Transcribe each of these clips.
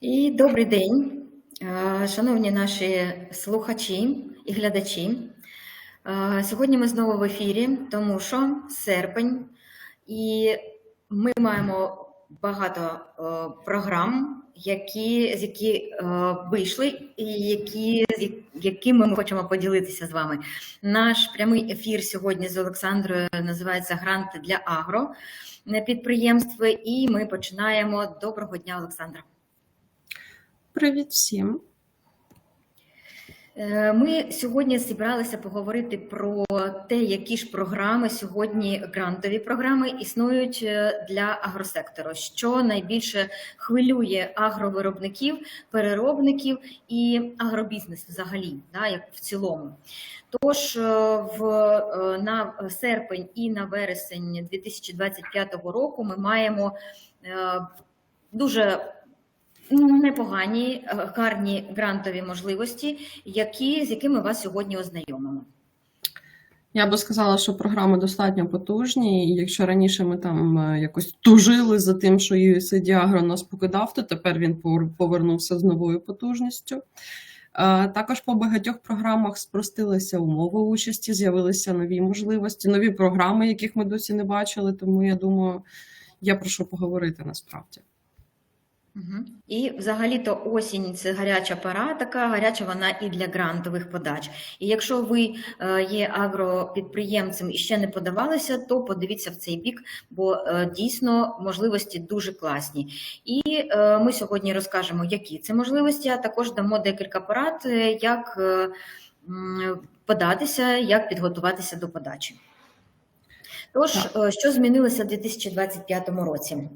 І добрий день, е, шановні наші слухачі і глядачі. Е, Сьогодні ми знову в ефірі, тому що серпень, і ми маємо багато е, програм, які, з які вийшли, і які, якими ми хочемо поділитися з вами. Наш прямий ефір сьогодні з Олександрою називається Гранти для агро підприємств. І ми починаємо. Доброго дня, Олександра. Привіт всім. Е, Ми сьогодні зібралися поговорити про те, які ж програми сьогодні грантові програми існують е, для агросектору, що найбільше хвилює агровиробників, переробників і агробізнес взагалі, да, як в цілому. Тож е, в на серпень і на вересень 2025 року ми маємо дуже непогані, е, гарні грантові можливості, які, з якими вас сьогодні ознайомимо. Я би сказала, що програми достатньо потужні, і якщо раніше ми там е, якось тужили за тим, що USAID Agro нас покидав, то тепер він повер- повернувся з новою потужністю. Е, Також по багатьох програмах спростилися умови участі, з'явилися нові можливості, нові програми, яких ми досі не бачили. Тому я думаю, є про що поговорити насправді. Угу. І взагалі-то осінь це гаряча пора, така гаряча вона і для грантових подач. І якщо ви е, є агропідприємцем і ще не подавалися, то подивіться в цей бік, бо е, дійсно можливості дуже класні. І е, ми сьогодні розкажемо, які це можливості, а також дамо декілька порад, як податися, як підготуватися до подачі. Тож, що змінилося в 2025 році?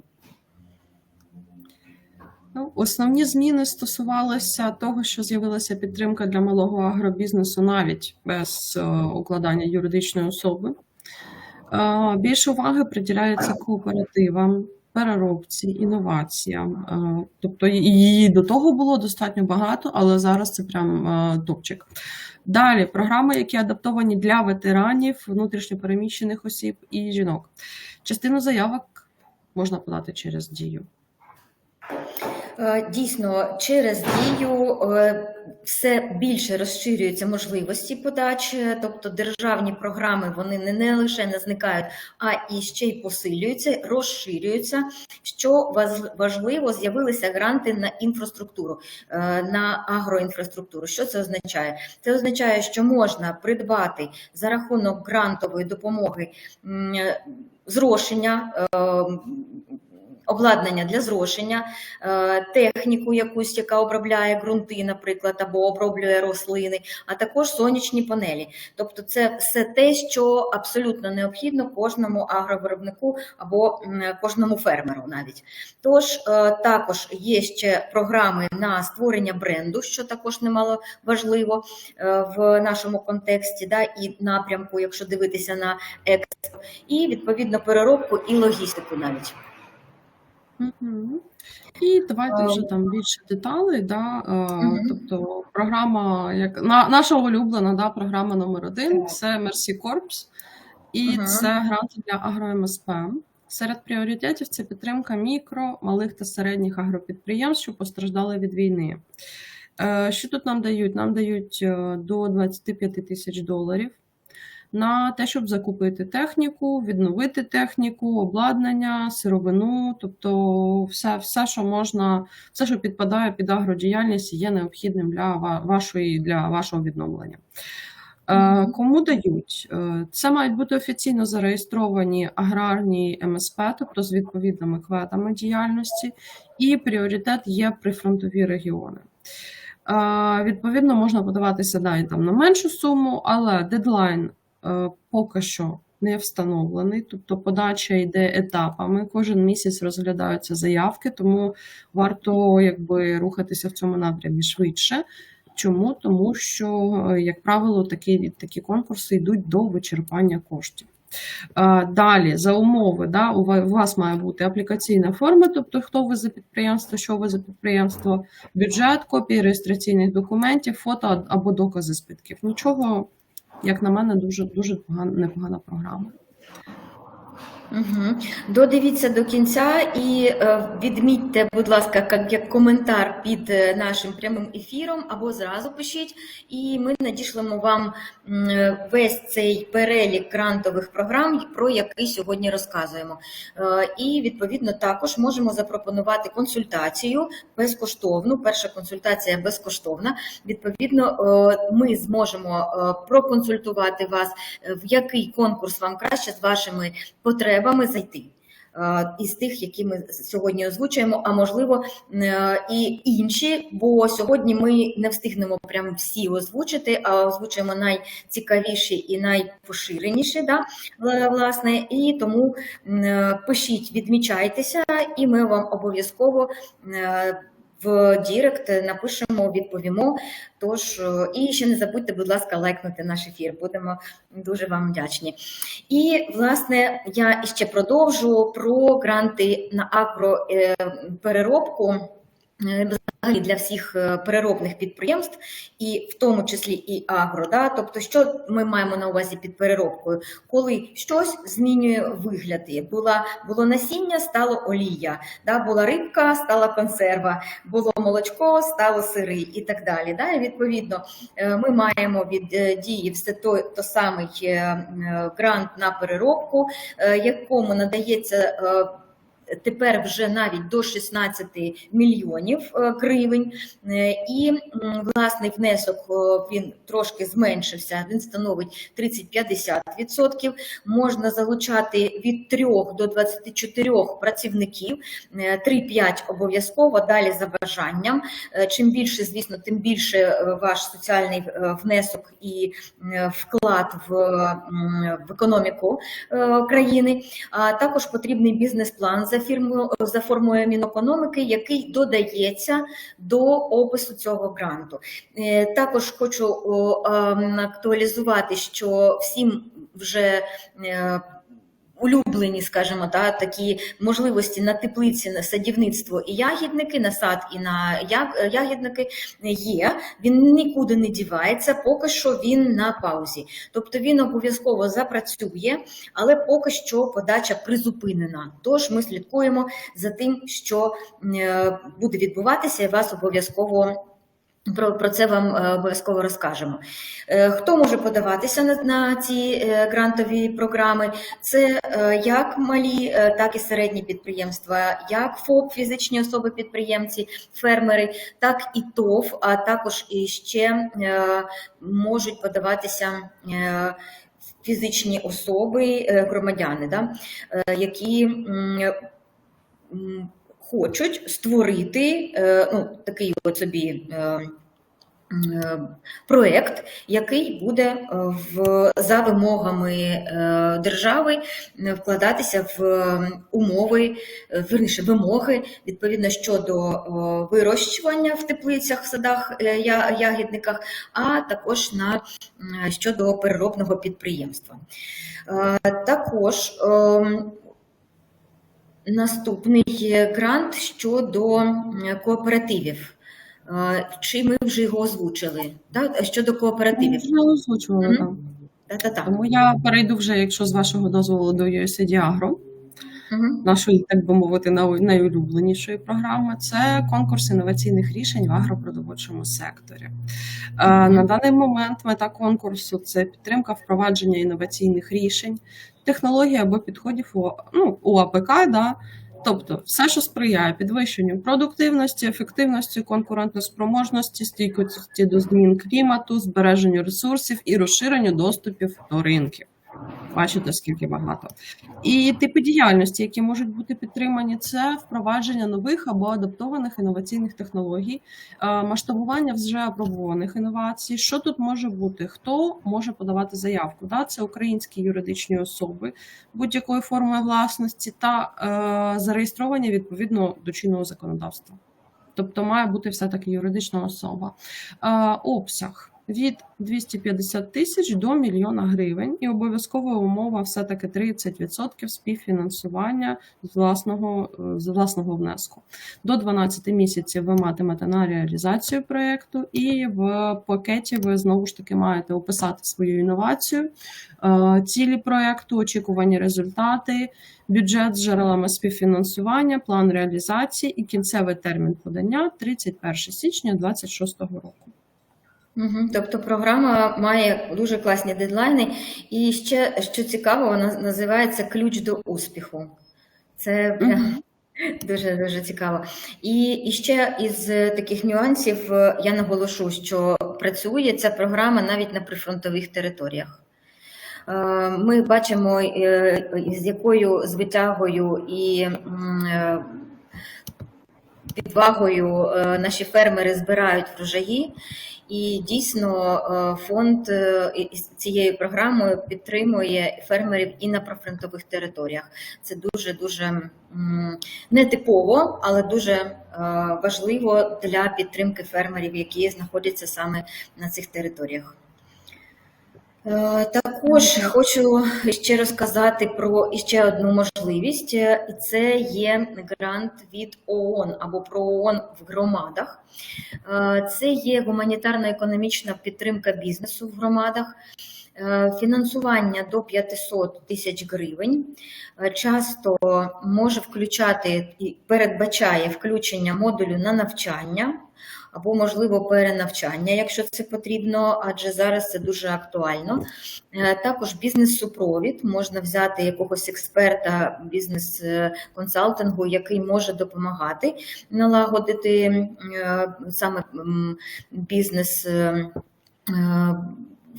Ну, основні зміни стосувалися того, що з'явилася підтримка для малого агробізнесу навіть без е, укладання юридичної особи. Е, Більше уваги приділяється кооперативам, переробці, інноваціям. Е, Тобто її до того було достатньо багато, але зараз це прям топчик. Далі програми, які адаптовані для ветеранів, внутрішньопереміщених осіб і жінок. Частину заявок можна подати через дію. Е, Дійсно, через дію е, все більше розширюються можливості подачі, тобто державні програми вони не, не лише не зникають, а і ще й посилюються, розширюються. Що важливо, з'явилися гранти на інфраструктуру, е, на агроінфраструктуру. Що це означає? Це означає, що можна придбати за рахунок грантової допомоги зрошення. Обладнання для зрошення, е, техніку якусь, яка обробляє ґрунти, наприклад, або оброблює рослини, а також сонячні панелі. Тобто, це все те, що абсолютно необхідно кожному агровиробнику або кожному фермеру навіть. Тож е, також є ще програми на створення бренду, що також немало важливо е, в нашому контексті, да, і напрямку, якщо дивитися на експорт, і відповідно переробку і логістику навіть. Мгм. І давайте вже там більше деталей. Да? Мгм. Тобто програма, як на, наша улюблена да, програма номер один це Mercy Corps, і Мгм. це гранти для агро-МСП. Серед пріоритетів це підтримка мікро, малих та середніх агропідприємств, що постраждали від війни. Е, Що тут нам дають? Нам дають е, до 25 тисяч доларів на те, щоб закупити техніку, відновити техніку, обладнання, сировину, тобто все, все, що можна, все, що підпадає під агродіяльність, є необхідним для вашої для вашого відновлення. Е, Кому дають? Е, Це мають бути офіційно зареєстровані аграрні МСП, тобто з відповідними кветами діяльності, і пріоритет є прифронтові регіони. Е, Відповідно, можна подаватися да, там на меншу суму, але дедлайн поки що не встановлений, тобто подача йде етапами. Кожен місяць розглядаються заявки, тому варто якби рухатися в цьому напрямі швидше. Чому? Тому що, е, як правило, такі, такі конкурси йдуть до вичерпання коштів. Е, Далі, за умови, да, у вас має бути аплікаційна форма, тобто хто ви за підприємство, що ви за підприємство, бюджет, копії реєстраційних документів, фото або докази збитків. Нічого, як на мене, дуже дуже погана, непогана програма. Угу. Додивіться до кінця і е, відмітьте, будь ласка, як, як коментар під е, нашим прямим ефіром, або зразу пишіть, і ми надішлемо вам е, весь цей перелік грантових програм, про який сьогодні розказуємо. І відповідно також можемо запропонувати консультацію безкоштовну. Перша консультація безкоштовна. Відповідно, ми зможемо проконсультувати вас, в який конкурс вам краще з вашими потребами зайти. е, Із тих, які ми сьогодні озвучуємо, а можливо е, і інші, бо сьогодні ми не встигнемо прям всі озвучити, а озвучуємо найцікавіші і найпоширеніші, да, власне. І тому е, пишіть, відмічайтеся, і ми вам обов'язково в Дірект напишемо, відповімо. Тож е, і ще не забудьте, будь ласка, лайкнути наш ефір. Будемо дуже вам вдячні. І власне я ще продовжу про гранти на агропереробку. Взагалі для всіх е, переробних підприємств, і в тому числі і агро. Да? Тобто, що ми маємо на увазі під переробкою? Коли щось змінює вигляд. Була, було насіння, стало олія, да? була рибка, стала консерва, було молочко, стало сири і так далі. Да? І відповідно, е, ми маємо від е, дії все той то самий е, е, грант на переробку, е, якому надається. Тепер вже навіть до 16 мільйонів е, гривень, Е, і власний внесок е, він трошки зменшився. Він становить 30-50%. Можна залучати від 3 до 24 працівників, Е, 3-5 обов'язково. Далі за бажанням. Чим більше, звісно, тим більше ваш соціальний внесок і вклад в, в економіку країни. А також потрібний бізнес-план за фірмою за формою Мінекономіки, який додається до опису цього гранту. Е, Також хочу ем, актуалізувати, що всім вже е, улюблені, скажімо, та, такі можливості на теплиці, на садівництво і ягідники, на сад і на ягідники є. Він нікуди не дівається, поки що він на паузі. Тобто він обов'язково запрацює, але поки що подача призупинена. Тож ми слідкуємо за тим, що е, буде відбуватися, і вас обов'язково. Про, про це вам е, обов'язково розкажемо. Е, Хто може подаватися на, на ці е, грантові програми? Це як малі, так і середні підприємства, як ФОП, фізичні особи-підприємці, фермери, так і ТОВ, а також і ще можуть подаватися. Фізичні особи, громадяни, да, які хочуть створити е, ну, такий от собі е, е, проект, який буде в, за вимогами держави вкладатися в умови, верніше вимоги відповідно щодо вирощування в теплицях, в садах, ягідниках, а також на щодо переробного підприємства. Також ем, Наступний грант щодо кооперативів. Е, Чи ми вже його озвучили? Да? Щодо кооперативів. Вже озвучували, так. Та-та-та. Тому я перейду вже, якщо з вашого дозволу, до USAID Agro, Мгм. нашої, так би мовити, найулюбленішої програми. Це конкурс інноваційних рішень в агропродовольчому секторі. Е, На даний момент мета конкурсу це підтримка впровадження інноваційних рішень, технологій або підходів у, ну, у АПК, да, тобто все, що сприяє підвищенню продуктивності, ефективності, конкурентоспроможності, стійкості до змін клімату, збереженню ресурсів і розширенню доступів до ринків. Бачите, скільки багато. І типи діяльності, які можуть бути підтримані, це впровадження нових або адаптованих інноваційних технологій, е, масштабування вже апробованих інновацій. Що тут може бути? Хто може подавати заявку? Да? Це українські юридичні особи будь-якої форми власності та е, зареєстровані відповідно до чинного законодавства. Тобто має бути все-таки юридична особа. Е, обсяг. Від 250 тисяч до мільйона гривень, і обов'язкова умова все-таки 30% співфінансування з власного, е, з власного внеску. До 12 місяців ви матимете на реалізацію проєкту, і в пакеті ви знову ж таки маєте описати свою інновацію, е, цілі проєкту, очікувані результати, бюджет з джерелами співфінансування, план реалізації і кінцевий термін подання 31 січня 2026 року. Угу. Тобто програма має дуже класні дедлайни, і ще що цікаво, вона називається Ключ до успіху. Це дуже дуже цікаво. І, і ще із таких нюансів е, я наголошу, що працює ця програма навіть на прифронтових територіях. Е, Ми бачимо, е, з якою звитягою і е, наші фермери збирають врожаї. І дійсно е, фонд е, цією програмою підтримує фермерів і на профронтових територіях. Це дуже дуже нетипово, але дуже е, важливо для підтримки фермерів, які знаходяться саме на цих територіях. Е, Також хочу ще розказати про ще одну можливість, е, і це є грант від ООН або про ООН в громадах. Е, Це є гуманітарно-економічна підтримка бізнесу в громадах, фінансування до 500 тисяч гривень. Часто може включати і передбачає включення модулю на навчання або, можливо, перенавчання, якщо це потрібно, адже зараз це дуже актуально. Е, Також бізнес-супровід можна взяти якогось експерта бізнес-консалтингу, який може допомагати налагодити е, саме бізнес е,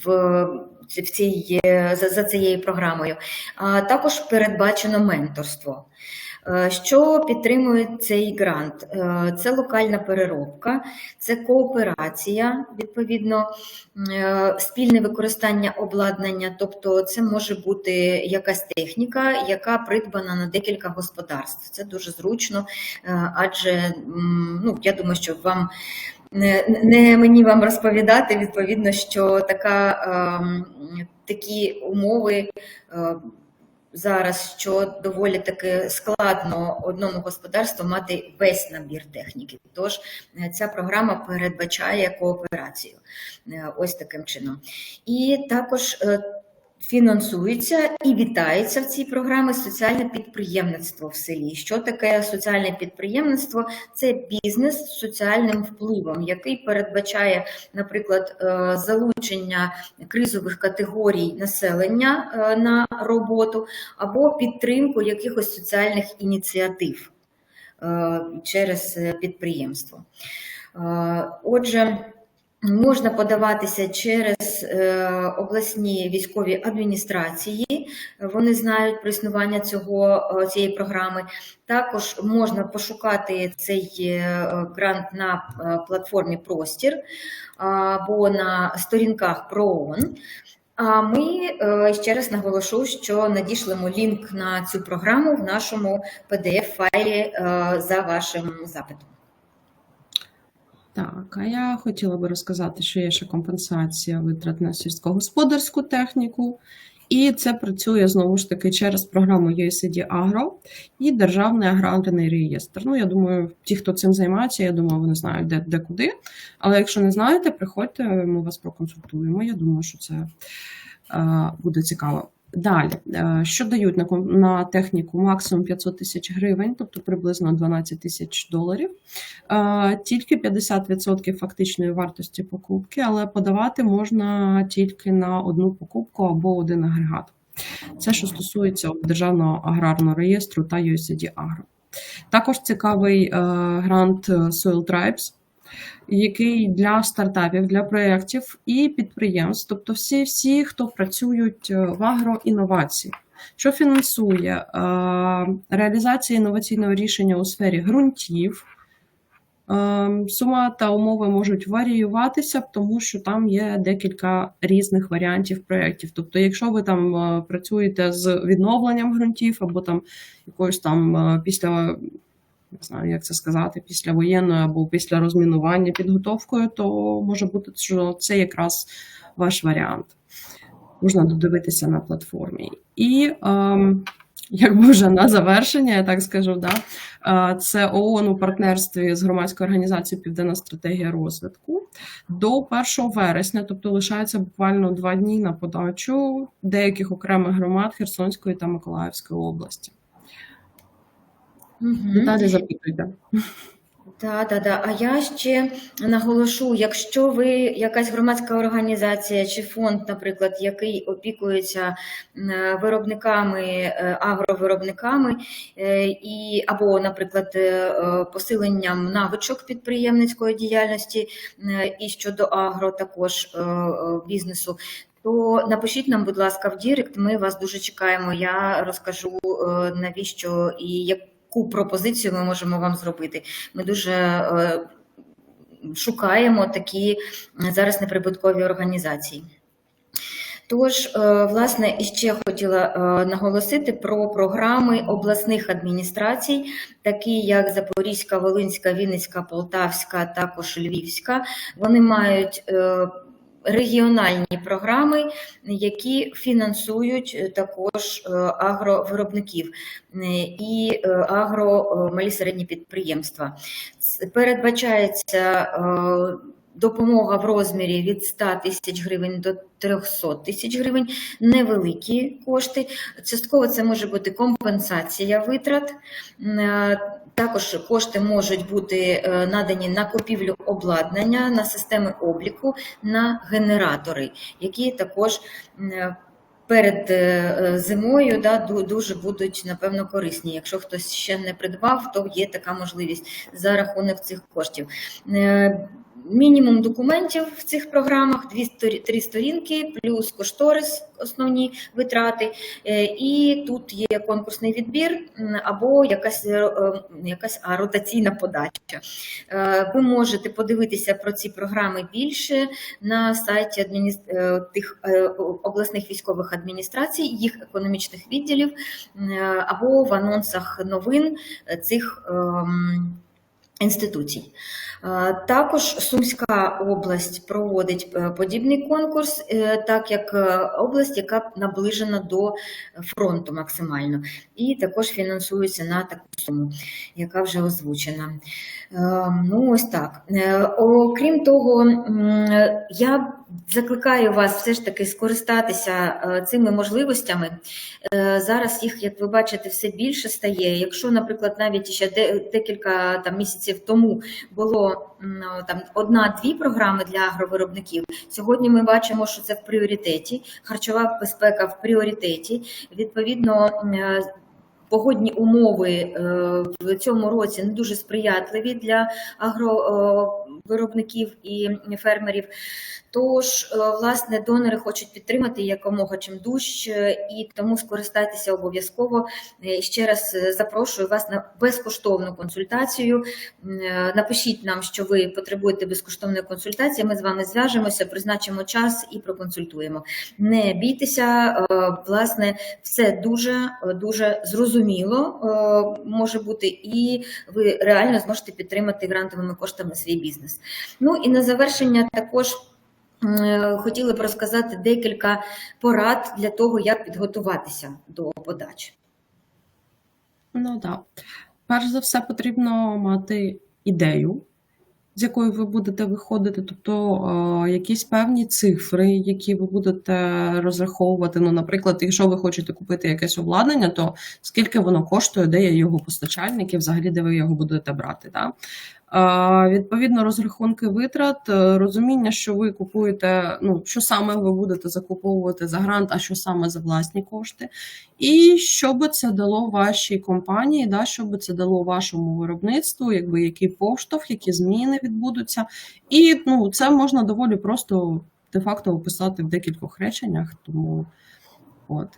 в в цій, за, за цією програмою. А також передбачено менторство. Е, Що підтримує цей грант? Е, Це локальна переробка, це кооперація, відповідно, е, спільне використання обладнання, тобто це може бути якась техніка, яка придбана на декілька господарств. Це дуже зручно, е, адже ну, я думаю, що вам не, не мені вам розповідати, відповідно, що така, ем, такі умови. е, зараз, що доволі таки складно одному господарству мати весь набір техніки. Тож е, ця програма передбачає кооперацію е, ось таким чином. І також е, фінансується і вітається в цій програмі соціальне підприємництво в селі. Що таке соціальне підприємництво? Це бізнес з соціальним впливом, який передбачає, наприклад, е, залучення кризових категорій населення е, на роботу або підтримку якихось соціальних ініціатив е, через підприємство. Отже, можна подаватися через е, обласні військові адміністрації, вони знають про існування цього, е, цієї програми. Також можна пошукати цей е, грант на платформі Простір або на сторінках ПРООН. А ми ще раз наголошу, що надішлемо лінк на цю програму в нашому PDF-файлі е, за вашим запитом. Так, а я хотіла би розказати, що є ще компенсація витрат на сільськогосподарську техніку, і це працює знову ж таки через програму USAID Agro і Державний аграрний реєстр. Ну, я думаю, ті, хто цим займається, я думаю, вони знають, де, де куди. Але якщо не знаєте, приходьте, ми вас проконсультуємо. Я думаю, що це е, буде цікаво. Далі, е, що дають на, техніку максимум 500 тисяч гривень, тобто приблизно 12 тисяч доларів. Е, Тільки 50% фактичної вартості покупки, але подавати можна тільки на одну покупку або один агрегат. Це що стосується Державного аграрного реєстру та USAID Agro. Також цікавий е, грант Soil Tribes, який для стартапів, для проєктів і підприємств, тобто всі, всі, хто працюють е, в агроінновації. Що фінансує е, реалізація інноваційного рішення у сфері ґрунтів. Е, Сума та умови можуть варіюватися, тому що там є декілька різних варіантів проєктів. Тобто, якщо ви там працюєте з відновленням ґрунтів або там якоюсь там після не знаю, як це сказати, після воєнної або після розмінування підготовкою, то може бути, що це якраз ваш варіант. Можна додивитися на платформі. І ем, якби вже на завершення, я так скажу, да, е, це ООН у партнерстві з громадською організацією Південна стратегія розвитку. До 1 вересня, тобто лишається буквально два дні на подачу деяких окремих громад Херсонської та Миколаївської області. Мгм. Деталі запитуйте. Так, так, так. А я ще наголошу, якщо ви якась громадська організація чи фонд, наприклад, який опікується виробниками, е, агровиробниками, е, і або, наприклад, е, е, посиленням навичок підприємницької діяльності е, і щодо агро також е, е, бізнесу. То напишіть нам, будь ласка, в Дірект. Ми вас дуже чекаємо. Я розкажу е, навіщо і яку пропозицію ми можемо вам зробити. Ми дуже е, шукаємо такі зараз неприбуткові організації. Тож, е, власне, іще хотіла е, наголосити про програми обласних адміністрацій, такі як Запорізька, Волинська, Вінницька, Полтавська, також Львівська. Вони мають регіональні програми, які фінансують е, також е, агровиробників е, і агромалі агро малі середні підприємства. Передбачається допомога в розмірі від 100 тисяч гривень до 300 тисяч гривень, невеликі кошти. Частково це може бути компенсація витрат. Е, Також кошти можуть бути е, надані на купівлю обладнання, на системи обліку, на генератори, які також е, перед зимою да, дуже будуть, напевно, корисні. Якщо хтось ще не придбав, то є така можливість за рахунок цих коштів. Мінімум документів в цих програмах дві сторі- три сторінки, плюс кошторис, основні витрати. Е, І тут є конкурсний відбір або якась, е, якась ротаційна подача. Е, Ви можете подивитися про ці програми більше на сайті адмініс... е, тих обласних військових адміністрацій, їх економічних відділів або в анонсах новин цих. Інституцій. Е, Також Сумська область проводить е, подібний конкурс, е, так як область, яка наближена до фронту максимально, і також фінансується на таку суму, яка вже озвучена. Ну, ось так. Окрім того, я закликаю вас все ж таки скористатися е, цими можливостями. Е, Зараз їх, як ви бачите, все більше стає. Якщо, наприклад, навіть ще декілька там місяців тому було там одна-дві програми для агровиробників, сьогодні ми бачимо, що це в пріоритеті. Харчова безпека в пріоритеті. Відповідно. е, Погодні умови в цьому році не дуже сприятливі для агровиробників і фермерів. Тож, е, власне, донори хочуть підтримати якомога чим дужче, і тому скористайтеся обов'язково. Е, Ще раз е, запрошую вас на безкоштовну консультацію. Напишіть нам, що ви потребуєте безкоштовної консультації. Ми з вами зв'яжемося, призначимо час і проконсультуємо. Не бійтеся, власне, все дуже дуже зрозуміло може бути, і ви реально зможете підтримати грантовими коштами свій бізнес. Ну і на завершення також. Е, Хотіли б розказати декілька порад для того, як підготуватися до подачі. Ну так. Перш за все, потрібно мати ідею, з якою ви будете виходити, тобто е, якісь певні цифри, які ви будете розраховувати. Ну, наприклад, якщо ви хочете купити якесь обладнання, то скільки воно коштує, де є його постачальник і взагалі де ви його будете брати. Да? Відповідно, розрахунки витрат, е, розуміння, що ви купуєте, ну що саме ви будете закуповувати за грант, а що саме за власні кошти, і що би це дало вашій компанії, да, що би це дало вашому виробництву, якби який поштовх, які зміни відбудуться. І ну, це можна доволі просто де-факто описати в декількох реченнях. Тому от.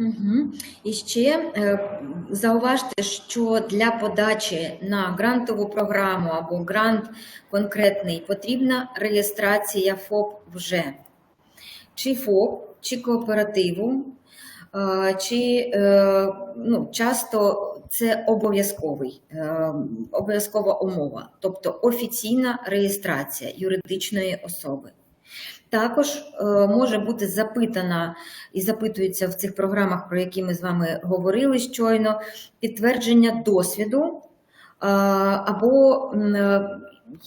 Угу. І ще е, зауважте, що для подачі на грантову програму або грант конкретний потрібна реєстрація ФОП вже. Чи ФОП, чи кооперативу, е, чи е, ну, часто це обов'язковий, обов'язкова умова, тобто офіційна реєстрація юридичної особи. Також е, може бути запитана і запитується в цих програмах, про які ми з вами говорили щойно, підтвердження досвіду е, або е,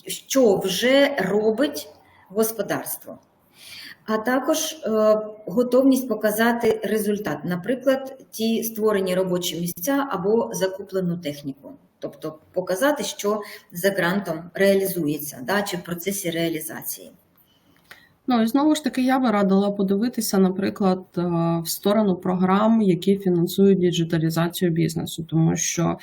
що вже робить господарство. А також готовність показати результат, наприклад, ті створені робочі місця або закуплену техніку. Тобто показати, що за грантом реалізується, да, чи в процесі реалізації. Ну і знову ж таки, я би радила подивитися, наприклад, е, в сторону програм, які фінансують діджиталізацію бізнесу, тому що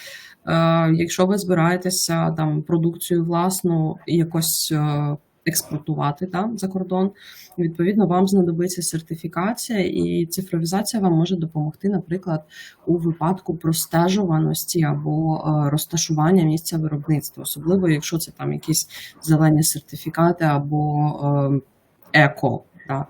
е, якщо ви збираєтеся там продукцію власну якось е, експортувати да, за кордон, відповідно, вам знадобиться сертифікація, і цифровізація вам може допомогти, наприклад, у випадку простежуваності або розташування місця виробництва, особливо якщо це там якісь зелені сертифікати або еко, да,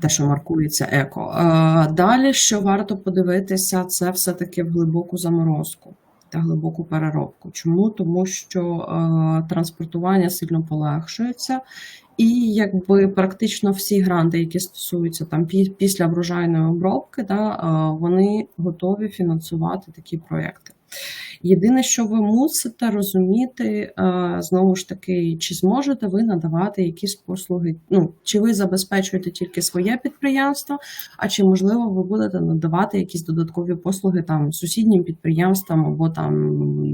те, що маркується еко. Е, Далі, що варто подивитися, це все-таки в глибоку заморозку та глибоку переробку. Чому? Тому що е, транспортування сильно полегшується, і якби практично всі гранти, які стосуються там після врожайної обробки, да, е, вони готові фінансувати такі проекти. Єдине, що ви мусите розуміти, е, знову ж таки, чи зможете ви надавати якісь послуги, ну, чи ви забезпечуєте тільки своє підприємство, а чи, можливо, ви будете надавати якісь додаткові послуги там сусіднім підприємствам або там,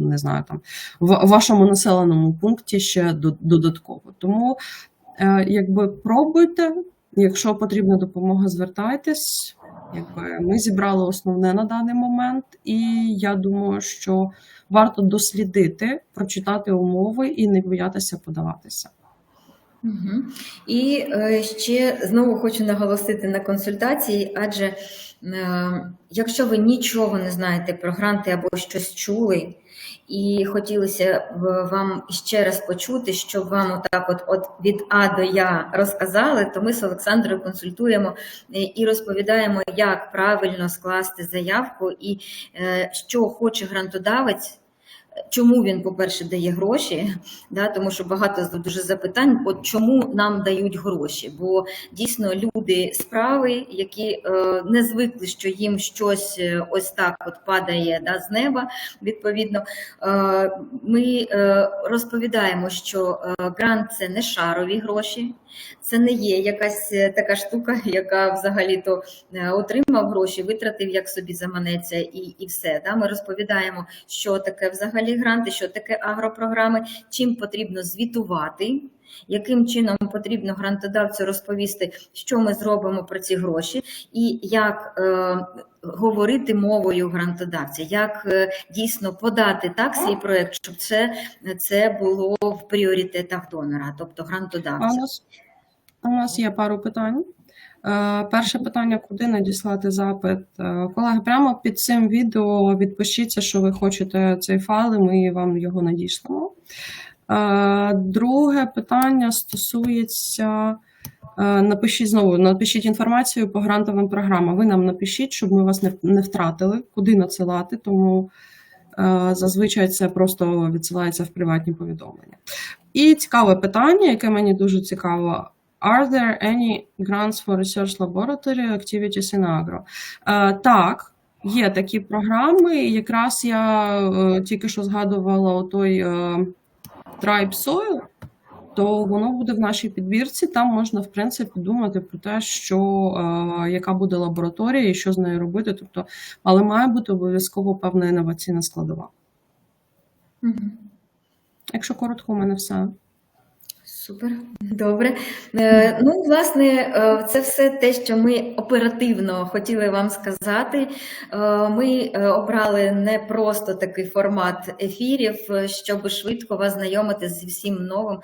не знаю, там в вашому населеному пункті ще додатково. Тому е, якби пробуйте, якщо потрібна допомога, звертайтесь. Якби ми зібрали основне на даний момент, і я думаю, що варто дослідити, прочитати умови і не боятися подаватися. Угу. І е, ще знову хочу наголосити на консультації, адже е, якщо ви нічого не знаєте про гранти або щось чули, і хотілося б вам ще раз почути, щоб вам отак от, от від А до Я розказали, то ми з Олександрою консультуємо е, і розповідаємо, як правильно скласти заявку і е, що хоче грантодавець. Чому він, по-перше, дає гроші, да, тому що багато дуже запитань, от чому нам дають гроші? Бо дійсно люди справи, які е, не звикли, що їм щось е, ось так от падає да, з неба. Відповідно, е, ми е, розповідаємо, що е, грант це не шарові гроші, це не є якась е, така штука, яка взагалі-то е, отримав гроші, витратив як собі заманеться, і, і все. Да? Ми розповідаємо, що таке взагалі гранти, що таке агропрограми, чим потрібно звітувати. Яким чином потрібно грантодавцю розповісти, що ми зробимо про ці гроші, і як е, говорити мовою грантодавця, як е, дійсно подати так свій проект, щоб це, це було в пріоритетах донора, тобто грантодавця. у нас є пару питань. Е, Перше питання: куди надіслати запит? Е, Колеги, прямо під цим відео відпишіться, що ви хочете цей файл, і ми вам його надішлемо. Е, Друге питання стосується. Напишіть знову, напишіть інформацію по грантовим програмам. Ви нам напишіть, щоб ми вас не, не втратили, куди надсилати, тому е, зазвичай це просто відсилається в приватні повідомлення. І цікаве питання, яке мені дуже цікаво. Are there any grants for research laboratory activities in agro? Е, так, є такі програми. Якраз я е, тільки що згадувала той е, Tribe Soil, то воно буде в нашій підбірці. Там можна, в принципі, думати про те, що е, яка буде лабораторія і що з нею робити. Тобто, але має бути обов'язково певна інноваційна складова. Мгм. Якщо коротко, у мене все. Супер, добре. Е, Ну, власне, е, це все те, що ми оперативно хотіли вам сказати. Е, Ми обрали не просто такий формат ефірів, щоб швидко вас знайомити зі всім новим,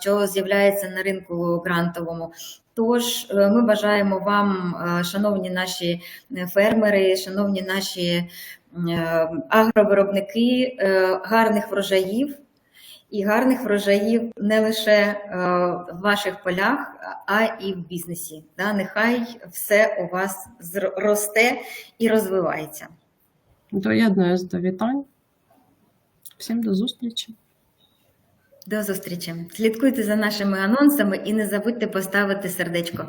що з'являється на ринку грантовому. Тож ми бажаємо вам, шановні наші фермери, шановні наші агровиробники, гарних врожаїв і гарних врожаїв не лише е, в ваших полях, а і в бізнесі. Нехай все у вас зр- росте і розвивається. Доєднуюсь до вітань. Всім до зустрічі. До зустрічі. Слідкуйте за нашими анонсами і не забудьте поставити сердечко.